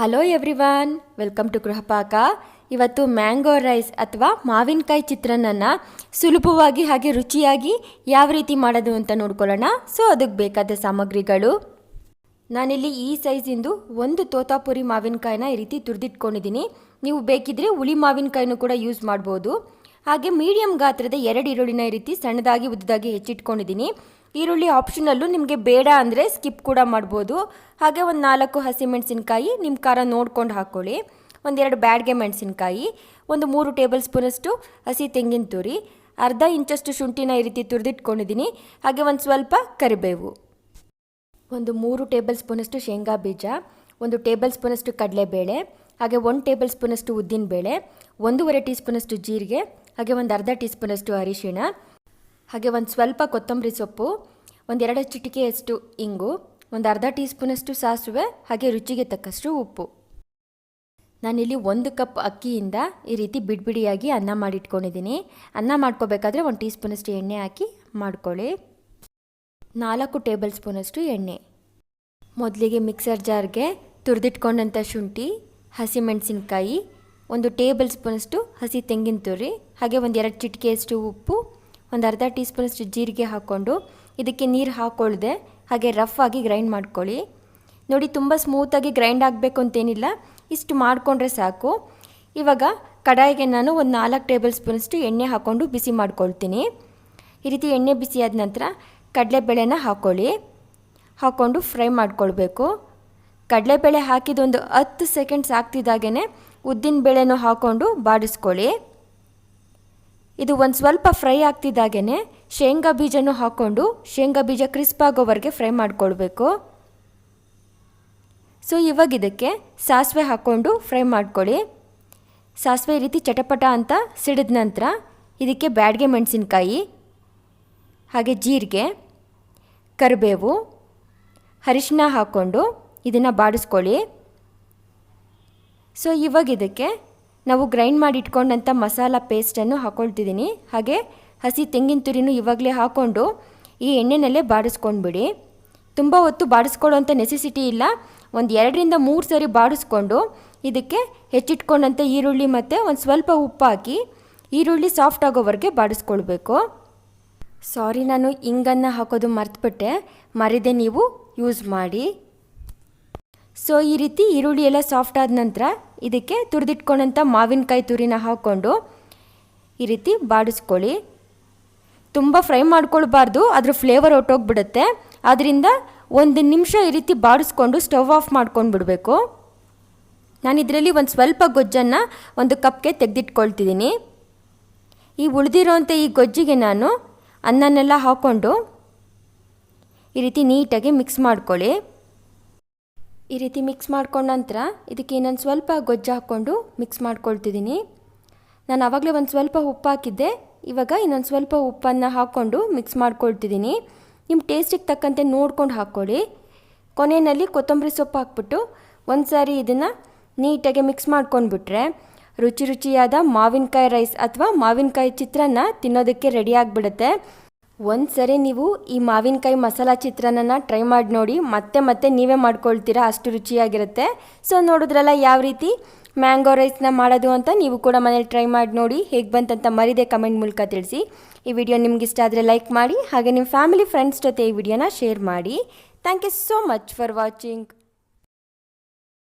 Hello everyone welcome to Grihapaka ಇವತ್ತು mango rice ಅಥವಾ ಮಾವಿನಕಾಯಿ ಚಿತ್ರಾನ್ನನ ಸುಲಭವಾಗಿ ಹಾಗೆ ರುಚಿಯಾಗಿ ಯಾವ ರೀತಿ ಮಾಡೋದು ಅಂತ ನೋಡ್ಕೊಳ್ಳೋಣ. ಸೊ ಅದಕ್ಕೆ ಬೇಕಾದ ಸಾಮಗ್ರಿಗಳು. ನಾನಿಲ್ಲಿ ಈ ಸೈಜಿಂದು ಒಂದು ತೋತಾಪುರಿ ಮಾವಿನಕಾಯಿನ ಈ ರೀತಿ ತುರಿದಿಟ್ಕೊಂಡಿದ್ದೀನಿ. ನೀವು ಬೇಕಿದ್ರೆ ಹುಳಿ ಮಾವಿನಕಾಯಿನೂ ಕೂಡ ಯೂಸ್ ಮಾಡ್ಬೋದು. ಹಾಗೆ ಮೀಡಿಯಂ ಗಾತ್ರದ ಎರಡು ಈರುಳ್ಳಿನ ಈ ರೀತಿ ಸಣ್ಣದಾಗಿ ಉದ್ದದಾಗಿ ಹೆಚ್ಚಿಟ್ಕೊಂಡಿದ್ದೀನಿ. ಈರುಳ್ಳಿ ಆಪ್ಷನಲ್ಲೂ ನಿಮಗೆ ಬೇಡ ಅಂದರೆ ಸ್ಕಿಪ್ ಕೂಡ ಮಾಡ್ಬೋದು. ಹಾಗೆ ಒಂದು ನಾಲ್ಕು ಹಸಿಮೆಣಸಿನ್ಕಾಯಿ ನಿಮ್ಮ ಖಾರ ನೋಡ್ಕೊಂಡು ಹಾಕ್ಕೊಳ್ಳಿ ಒಂದೆರಡು ಬ್ಯಾಡ್ಗೆ ಮೆಣಸಿನ್ಕಾಯಿ, ಒಂದು ಮೂರು ಟೇಬಲ್ ಸ್ಪೂನಷ್ಟು ಹಸಿ ತೆಂಗಿನ ತುರಿ, ಅರ್ಧ ಇಂಚಷ್ಟು ಶುಂಠಿನ ಈ ರೀತಿ ತುರಿದಿಟ್ಕೊಂಡಿದ್ದೀನಿ. ಹಾಗೆ ಒಂದು ಸ್ವಲ್ಪ ಕರಿಬೇವು. ಒಂದು ಮೂರು ಟೇಬಲ್ ಸ್ಪೂನಷ್ಟು ಶೇಂಗಾ ಬೀಜ, ಒಂದು ಟೇಬಲ್ ಸ್ಪೂನಷ್ಟು ಕಡಲೆಬೇಳೆ ಹಾಗೆ ಒಂದು ಟೇಬಲ್ ಸ್ಪೂನಷ್ಟು ಉದ್ದಿನಬೇಳೆ ಒಂದೂವರೆ ಟೀ ಸ್ಪೂನಷ್ಟು ಜೀರಿಗೆ, ಹಾಗೆ ಒಂದು ಅರ್ಧ ಟೀ ಸ್ಪೂನಷ್ಟು ಅರಿಶಿಣ, ಹಾಗೆ ಒಂದು ಸ್ವಲ್ಪ ಕೊತ್ತಂಬರಿ ಸೊಪ್ಪು ಒಂದೆರಡು ಚಿಟಿಕೆಯಷ್ಟು ಇಂಗು, ಒಂದು ಅರ್ಧ ಟೀ ಸ್ಪೂನಷ್ಟು ಸಾಸಿವೆ, ಹಾಗೆ ರುಚಿಗೆ ತಕ್ಕಷ್ಟು ಉಪ್ಪು. ನಾನಿಲ್ಲಿ ಒಂದು ಕಪ್ ಅಕ್ಕಿಯಿಂದ ಈ ರೀತಿ ಬಿಡಿಬಿಡಿಯಾಗಿ ಅನ್ನ ಮಾಡಿಟ್ಕೊಂಡಿದ್ದೀನಿ. ಅನ್ನ ಮಾಡ್ಕೋಬೇಕಾದ್ರೆ ಒಂದು ಟೀ ಸ್ಪೂನಷ್ಟು ಎಣ್ಣೆ ಹಾಕಿ ಮಾಡ್ಕೊಳ್ಳಿ. ನಾಲ್ಕು ಟೇಬಲ್ ಸ್ಪೂನಷ್ಟು ಎಣ್ಣೆ. ಮೊದಲಿಗೆ ಮಿಕ್ಸರ್ ಜಾರ್ಗೆ ತುರಿದಿಟ್ಕೊಂಡಂಥ ಶುಂಠಿ ಹಸಿಮೆಣಸಿನ್ಕಾಯಿ, ಒಂದು ಟೇಬಲ್ ಸ್ಪೂನಷ್ಟು ಹಸಿ ತೆಂಗಿನ ತುರಿ, ಹಾಗೆ ಒಂದು ಎರಡು ಚಿಟಿಕೆಯಷ್ಟು ಉಪ್ಪು, ಒಂದು ಅರ್ಧ ಟೀ ಸ್ಪೂನಷ್ಟು ಜೀರಿಗೆ ಹಾಕ್ಕೊಂಡು ಇದಕ್ಕೆ ನೀರು ಹಾಕ್ಕೊಳ್ದೆ ಹಾಗೆ ರಫ್ ಆಗಿ ಗ್ರೈಂಡ್ ಮಾಡ್ಕೊಳ್ಳಿ. ನೋಡಿ, ತುಂಬ ಸ್ಮೂತಾಗಿ ಗ್ರೈಂಡ್ ಆಗಬೇಕು ಅಂತೇನಿಲ್ಲ, ಇಷ್ಟು ಮಾಡಿಕೊಂಡ್ರೆ ಸಾಕು. ಇವಾಗ ಕಡಾಯಿಗೆ ನಾನು ಒಂದು ನಾಲ್ಕು ಟೇಬಲ್ ಸ್ಪೂನಷ್ಟು ಎಣ್ಣೆ ಹಾಕ್ಕೊಂಡು ಬಿಸಿ ಮಾಡ್ಕೊಳ್ತೀನಿ. ಈ ರೀತಿ ಎಣ್ಣೆ ಬಿಸಿ ಆದ ನಂತರ ಕಡಲೆಬೇಳೆನ ಹಾಕ್ಕೊಳ್ಳಿ ಹಾಕ್ಕೊಂಡು ಫ್ರೈ ಮಾಡ್ಕೊಳ್ಬೇಕು. ಕಡಲೆಬೇಳೆ ಹಾಕಿದೊಂದು ಹತ್ತು ಸೆಕೆಂಡ್ಸ್ ಆಗ್ತಿದ್ದಾಗೇ ಉದ್ದಿನ ಬೇಳೆನೂ ಹಾಕ್ಕೊಂಡು ಬಾಡಿಸ್ಕೊಳ್ಳಿ. ಇದು ಒಂದು ಸ್ವಲ್ಪ ಫ್ರೈ ಆಗ್ತಿದ್ದಾಗೇ ಶೇಂಗಾ ಬೀಜನೂ ಹಾಕ್ಕೊಂಡು ಶೇಂಗಾ ಬೀಜ ಕ್ರಿಸ್ಪ್ ಆಗೋವರೆಗೆ ಫ್ರೈ ಮಾಡಿಕೊಳ್ಬೇಕು. ಸೊ, ಇವಾಗ ಇದಕ್ಕೆ ಸಾಸಿವೆ ಹಾಕ್ಕೊಂಡು ಫ್ರೈ ಮಾಡ್ಕೊಳ್ಳಿ. ಸಾಸಿವೆ ರೀತಿ ಚಟಪಟ ಅಂತ ಸಿಡಿದ ನಂತರ ಇದಕ್ಕೆ ಬ್ಯಾಡ್ಗೆ ಮೆಣಸಿನ್ಕಾಯಿ, ಹಾಗೆ ಜೀರಿಗೆ, ಕರಿಬೇವು ಅರಿಶಿನ ಹಾಕ್ಕೊಂಡು ಇದನ್ನು ಬಾಡಿಸ್ಕೊಳ್ಳಿ. ಸೊ ಇವಾಗ ಇದಕ್ಕೆ ನಾವು ಗ್ರೈಂಡ್ ಮಾಡಿ ಇಟ್ಕೊಂಡಂಥ ಮಸಾಲ ಪೇಸ್ಟನ್ನು ಹಾಕೊಳ್ತಿದ್ದೀನಿ. ಹಾಗೆ ಹಸಿ ತೆಂಗಿನ ತುರಿನೂ ಇವಾಗಲೇ ಹಾಕ್ಕೊಂಡು ಈ ಎಣ್ಣೆನಲ್ಲೇ ಬಾಡಿಸ್ಕೊಂಡ್ಬಿಡಿ. ತುಂಬ ಹೊತ್ತು ಬಾಡಿಸ್ಕೊಳ್ಳೋಂಥ ನೆಸೆಸಿಟಿ ಇಲ್ಲ. ಒಂದು ಎರಡರಿಂದ ಮೂರು ಸರಿ ಬಾಡಿಸ್ಕೊಂಡು ಇದಕ್ಕೆ ಹೆಚ್ಚಿಟ್ಕೊಂಡಂಥ ಈರುಳ್ಳಿ ಮತ್ತು ಒಂದು ಸ್ವಲ್ಪ ಉಪ್ಪು ಹಾಕಿ ಈರುಳ್ಳಿ ಸಾಫ್ಟ್ ಆಗೋವರೆಗೆ ಬಾಡಿಸ್ಕೊಳ್ಬೇಕು. ಸಾರಿ ನಾನು ಇಂಗನ್ನು ಹಾಕೋದು ಮರ್ತುಬಿಟ್ಟೆ. ಮರಿದೆ ನೀವು ಯೂಸ್ ಮಾಡಿ. ಸೊ ಈ ರೀತಿ ಈರುಳ್ಳಿ ಎಲ್ಲ ಸಾಫ್ಟ್ ಆದ ನಂತರ ಇದಕ್ಕೆ ತುರಿದಿಟ್ಕೊಂಡಂಥ ಮಾವಿನಕಾಯಿ ತುರಿನ ಹಾಕ್ಕೊಂಡು ಈ ರೀತಿ ಬಾಡಿಸ್ಕೊಳ್ಳಿ. ತುಂಬ ಫ್ರೈ ಮಾಡ್ಕೊಳ್ಬಾರ್ದು, ಅದ್ರ ಫ್ಲೇವರ್ ಹೊಟ್ಟೋಗ್ಬಿಡುತ್ತೆ ಆದ್ದರಿಂದ ಒಂದು ನಿಮಿಷ ಈ ರೀತಿ ಬಾಡಿಸ್ಕೊಂಡು ಸ್ಟವ್ ಆಫ್ ಮಾಡ್ಕೊಂಡು ಬಿಡಬೇಕು ನಾನು ಇದರಲ್ಲಿ ಒಂದು ಸ್ವಲ್ಪ ಗೊಜ್ಜನ್ನು ಒಂದು ಕಪ್ಗೆ ತೆಗೆದಿಟ್ಕೊಳ್ತಿದ್ದೀನಿ ಈ ಉಳಿದಿರೋಂಥ ಈ ಗೊಜ್ಜಿಗೆ ನಾನು ಅನ್ನನೆಲ್ಲ ಹಾಕ್ಕೊಂಡು ಈ ರೀತಿ ನೀಟಾಗಿ ಮಿಕ್ಸ್ ಮಾಡ್ಕೊಳ್ಳಿ. ಈ ರೀತಿ ಮಿಕ್ಸ್ ಮಾಡ್ಕೊಂಡ ನಂತರ ಇದಕ್ಕೆ ಇನ್ನೊಂದು ಸ್ವಲ್ಪ ಗೊಜ್ಜು ಹಾಕ್ಕೊಂಡು ಮಿಕ್ಸ್ ಮಾಡ್ಕೊಳ್ತಿದ್ದೀನಿ. ನಾನು ಆವಾಗಲೇ ಒಂದು ಸ್ವಲ್ಪ ಉಪ್ಪು ಹಾಕಿದ್ದೆ. ಇವಾಗ ಇನ್ನೊಂದು ಸ್ವಲ್ಪ ಉಪ್ಪನ್ನು ಹಾಕ್ಕೊಂಡು ಮಿಕ್ಸ್ ಮಾಡ್ಕೊಳ್ತಿದ್ದೀನಿ. ನಿಮ್ಮ ಟೇಸ್ಟಿಗೆ ತಕ್ಕಂತೆ ನೋಡ್ಕೊಂಡು ಹಾಕ್ಕೊಳ್ಳಿ. ಕೊನೆಯಲ್ಲಿ ಕೊತ್ತಂಬರಿ ಸೊಪ್ಪು ಹಾಕ್ಬಿಟ್ಟು ಒಂದು ಸಾರಿ ಇದನ್ನು ನೀಟಾಗಿ ಮಿಕ್ಸ್ ಮಾಡ್ಕೊಂಡ್ಬಿಟ್ರೆ ರುಚಿ ರುಚಿಯಾದ ಮಾವಿನಕಾಯಿ ರೈಸ್ ಅಥವಾ ಮಾವಿನಕಾಯಿ ಚಿತ್ರಾನ್ನ ತಿನ್ನೋದಕ್ಕೆ ರೆಡಿ ಆಗಿಬಿಡುತ್ತೆ. ಒಂದು ಸರಿ ನೀವು ಈ ಮಾವಿನಕಾಯಿ ಮಸಾಲ ಚಿತ್ರಾನ್ನ ಟ್ರೈ ಮಾಡಿ ನೋಡಿ, ಮತ್ತೆ ಮತ್ತೆ ನೀವೇ ಮಾಡ್ಕೊಳ್ತೀರಾ, ಅಷ್ಟು ರುಚಿಯಾಗಿರುತ್ತೆ. ಸೊ ನೋಡಿದ್ರಲ್ಲ ಯಾವ ರೀತಿ? ಮ್ಯಾಂಗೋ ರೈಸ್ನ ಮಾಡೋದು ಅಂತ ನೀವು ಕೂಡ ಮನೇಲಿ ಟ್ರೈ ಮಾಡಿ ನೋಡಿ, ಹೇಗೆ ಬಂತಂತ ಮರಿದೆ ಕಮೆಂಟ್ ಮೂಲಕ ತಿಳಿಸಿ. ಈ ವಿಡಿಯೋ ನಿಮ್ಗೆ ಇಷ್ಟ ಆದರೆ ಲೈಕ್ ಮಾಡಿ, ಹಾಗೆ ನಿಮ್ಮ ಫ್ಯಾಮಿಲಿ ಫ್ರೆಂಡ್ಸ್ ಜೊತೆ ಈ ವಿಡಿಯೋನ ಶೇರ್ ಮಾಡಿ. Thank you so much for watching